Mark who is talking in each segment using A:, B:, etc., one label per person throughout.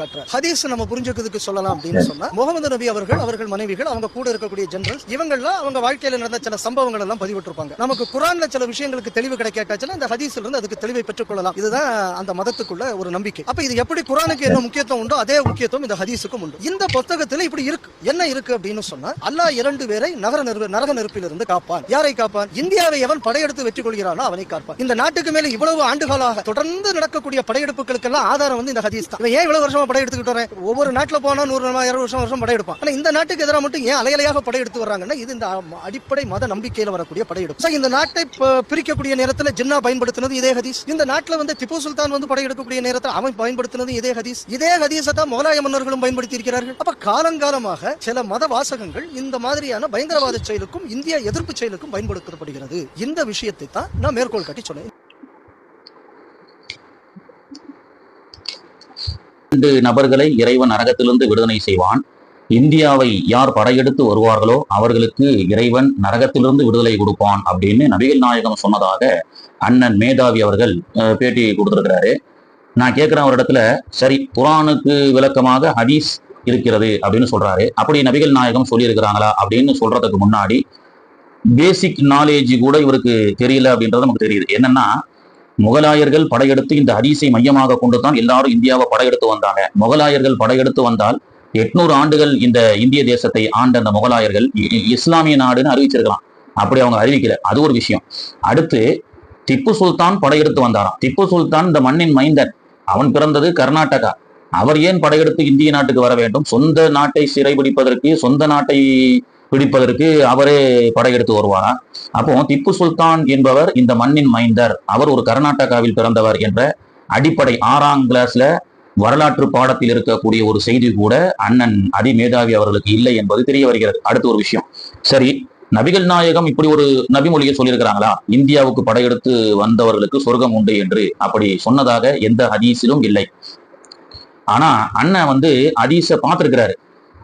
A: காட்டுறார். ஹதீஸ் நம்ம புரிஞ்சுக்கிறதுக்கு சொல்லலாம் அப்படின்னு சொன்னா முகமது நபி அவர்கள் அவர்கள் மனைவிகள் அவங்க கூட இருக்கக்கூடிய ஜெனரல்ஸ் இவங்கெல்லாம் அவங்க வாழ்க்கையில நடந்த சில சம்பவங்கள் எல்லாம் பதிவிட்டிருப்பாங்க. நமக்கு குரான்ல சில விஷயங்களுக்கு தெளிவு கிடைக்காட்டாச்சுன்னா இந்த ஹதீஸ்ல இருந்து அதுக்கு தெளிவை பெற்றுக் கொள்ளலாம் இதுதான் அந்த மதத்துக்குள்ள ஒரு நம்பிக்கை. அப்ப இது எப்படி குரானுக்கு என்ன முக்கியத்துவம் உண்டோ அதே முக்கியத்துவம் இந்த ஹதீஸுக்கும் உண்டு. இந்த புத்தகத்துல இப்படி இருக்கு. என்ன இருக்கு அப்படின்னு சொன்னா அல்லாஹ் இரண்டு பேரை நகர நெருப்பு நரக நெருப்பிலிருந்து காப்பான். யாரை காப்பான்? இந்தியாவை எவன் படையெடுத்து வெற்றி கொள்கிறானோ அவனை காப்பான். இந்த நாட்டுக்கு மேல இவ்வளவு ஆண்டுகளாக தொடர்ந்து நடக்கக்கூடிய படையெடுப்புகளுக்கெல்லாம் ஆதாரம் வந்து இந்த ஹதீஸ் தான். ஏன் இவ்வளவு வருஷம் படையெடுத்துக்கிட்டு வரேன். ஒவ்வொரு நாட்டுல போனா நூறு நாள், வருஷம் வருஷம் வருஷம் படையெடுப்பான் ஆனால் இந்த நாட்டுக்கு எதிராக மட்டும் ஏன் அலையலையாக படையெடுத்து வர்றாங்கன்னா இது இந்த அடிப்படை மத நம்பிக்கையில வரக்கூடிய படையெடுப்பு So, இந்த நாட்டை பிரிக்கக்கூடிய நேரத்தில் ஜின்னா பயன்படுத்தினது இதே ஹதீஸ். இந்த நாட்டில் வந்து திப்பு சுல்தான் வந்து படையெடுக்கக்கூடிய நேரத்தில் அவன் பயன்படுத்தினது இதே ஹதீஸ். இதே ஹதீஸை தான் முகலாய மன்னர்களும் பயன்படுத்தி இருக்கிறார்கள் அப்ப காலங்காலமாக சில மத வாசகங்கள் இந்த மாதிரியான பயங்கரவாத செயலுக்கும் இந்திய எதிர்ப்பு செயலுக்கும் பயன்படுத்தப்படுகிறது. இந்த விஷயத்தை தான் நான் மேற்கோள் காட்டி சொன்னேன்.
B: இரண்டு நபர்களை இறைவன் நரகத்திலிருந்து விடுதலை செய்வான். இந்தியாவை யார் படையெடுத்து வருவார்களோ அவர்களுக்கு இறைவன் நரகத்திலிருந்து விடுதலை கொடுப்பான் அப்படின்னு நபிகள் நாயகம் சொன்னதாக அண்ணன் மேதாவி அவர்கள் பேட்டி கொடுத்துருக்கிறாரு. நான் கேட்கிறேன் ஒரு இடத்துல சரி குரானுக்கு விளக்கமாக ஹதீஸ் இருக்கிறது அப்படின்னு சொல்றாரு. அப்படி நபிகள் நாயகம் சொல்லியிருக்கிறாங்களா அப்படின்னு சொல்றதுக்கு முன்னாடி பேசிக் நாலேஜ் கூட இவருக்கு தெரியல அப்படின்றது நமக்கு தெரியுது. என்னன்னா முகலாயர்கள் படையெடுத்து இந்த ஹதீஸை மையமாக கொண்டு தான் எல்லாரும் இந்தியாவை படையெடுத்து வந்தாங்க. முகலாயர்கள் படையெடுத்து வந்தால் எட்நூறு ஆண்டுகள் இந்த இந்திய தேசத்தை ஆண்ட அந்த முகலாயர்கள் இஸ்லாமிய நாடுன்னு அறிவிச்சிருக்கலாம். அப்படி அவங்க அறிவிக்கல. அது ஒரு விஷயம். அடுத்து திப்பு சுல்தான் படையெடுத்து வந்தாராம். திப்பு சுல்தான் இந்த மண்ணின் மைந்தன். அவன் பிறந்தது கர்நாடகா. அவர் ஏன் படையெடுத்து இந்திய நாட்டுக்கு வர வேண்டும்? சொந்த நாட்டை சிறைபிடிப்பதற்கு சொந்த நாட்டை பிடிப்பதற்கு அவரே படையெடுத்து வருவாரா? அப்போ திப்பு சுல்தான் என்பவர் இந்த மண்ணின் மைந்தர். அவர் ஒரு கர்நாடகாவில் பிறந்தவர் என்ற அடிப்படை ஆறாம் கிளாஸ்ல வரலாற்று பாடத்தில் இருக்கக்கூடிய ஒரு செய்தி கூட அண்ணன் அதிமேதாவி அவர்களுக்கு இல்லை என்பது தெரிய வருகிறது. அடுத்த ஒரு விஷயம். சரி நபிகள் நாயகம் இப்படி ஒரு நபிமொழியை சொல்லியிருக்கிறாங்களா? இந்தியாவுக்கு படையெடுத்து வந்தவர்களுக்கு சொர்க்கம் உண்டு என்று. அப்படி சொன்னதாக எந்த ஹதீஸிலும் இல்லை. ஆனா அண்ணன் வந்து ஹதீஸை பார்த்திருக்கிறாரு.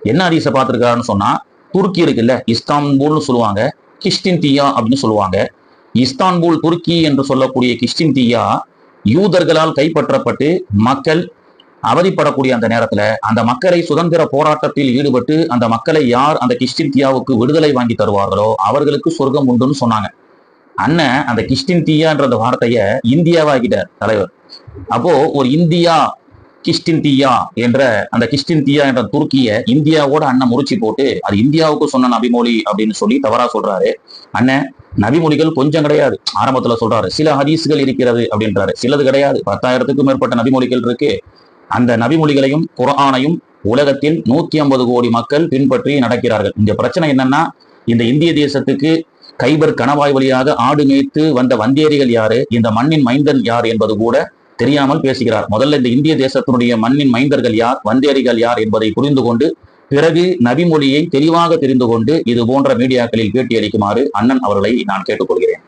B: என்ன ஹதீஸை பார்த்திருக்காருன்னு சொன்னா துருக்கி இருக்குல்ல இஸ்தான்புல்னு சொல்லுவாங்க கிறிஸ்டின் தீயா அப்படின்னு சொல்லுவாங்க. இஸ்தான்புல் துருக்கி என்று சொல்லக்கூடிய கிறிஸ்டின் தீயா யூதர்களால் கைப்பற்றப்பட்டு மக்கள் அவதிப்படக்கூடிய அந்த நேரத்தில் அந்த மக்களை சுதந்திர போராட்டத்தில் ஈடுபட்டு அந்த மக்களை யார் அந்த கிறிஸ்டின் தீயாவுக்கு விடுதலை வாங்கி தருவார்களோ அவர்களுக்கு சொர்க்கம் உண்டுன்னு சொன்னாங்க. அண்ணன் அந்த கிஸ்டின் தீயான்ற அந்த வார்த்தையை இந்தியாவாகிட்டார் தலைவர். அப்போ ஒரு இந்தியா கிஷ்டின் என்ற அந்த கிஷ்டின் என்ற துருக்கிய இந்தியாவோட அண்ணன் முறிச்சு போட்டு அது இந்தியாவுக்கு சொன்ன நபிமொழி அப்படின்னு சொல்லி தவறா சொல்றாரு. அண்ணன் நபிமொழிகள் கொஞ்சம் கிடையாது. ஆரம்பத்துல சொல்றாரு சில ஹதீஸ்கள் இருக்கிறது அப்படின்றாரு. சிலது கிடையாது. பத்தாயிரத்துக்கும் மேற்பட்ட நபிமொழிகள் இருக்கு. அந்த நபிமொழிகளையும் குரானையும் உலகத்தில் நூத்தி ஐம்பது கோடி மக்கள் பின்பற்றி நடக்கிறார்கள். இந்த பிரச்சனை என்னன்னா இந்த இந்திய தேசத்துக்கு கைபர் கணவாய் வழியாக ஆடு மேய்த்து வந்த வந்தேரிகள் யாரு? இந்த மண்ணின் மைந்தன் யார் என்பது கூட தெரியாமல் பேசுகிறார். முதல்ல இந்த இந்திய தேசத்தினுடைய மண்ணின் மைந்தர்கள் யார் வந்தேரிகள் யார் என்பதை புரிந்து கொண்டு பிறகு நபிமொழியை தெளிவாக தெரிந்து கொண்டு இது போன்ற மீடியாக்களில் பேட்டியளிக்குமாறு அண்ணன் அவர்களை நான் கேட்டுக்கொள்கிறேன்.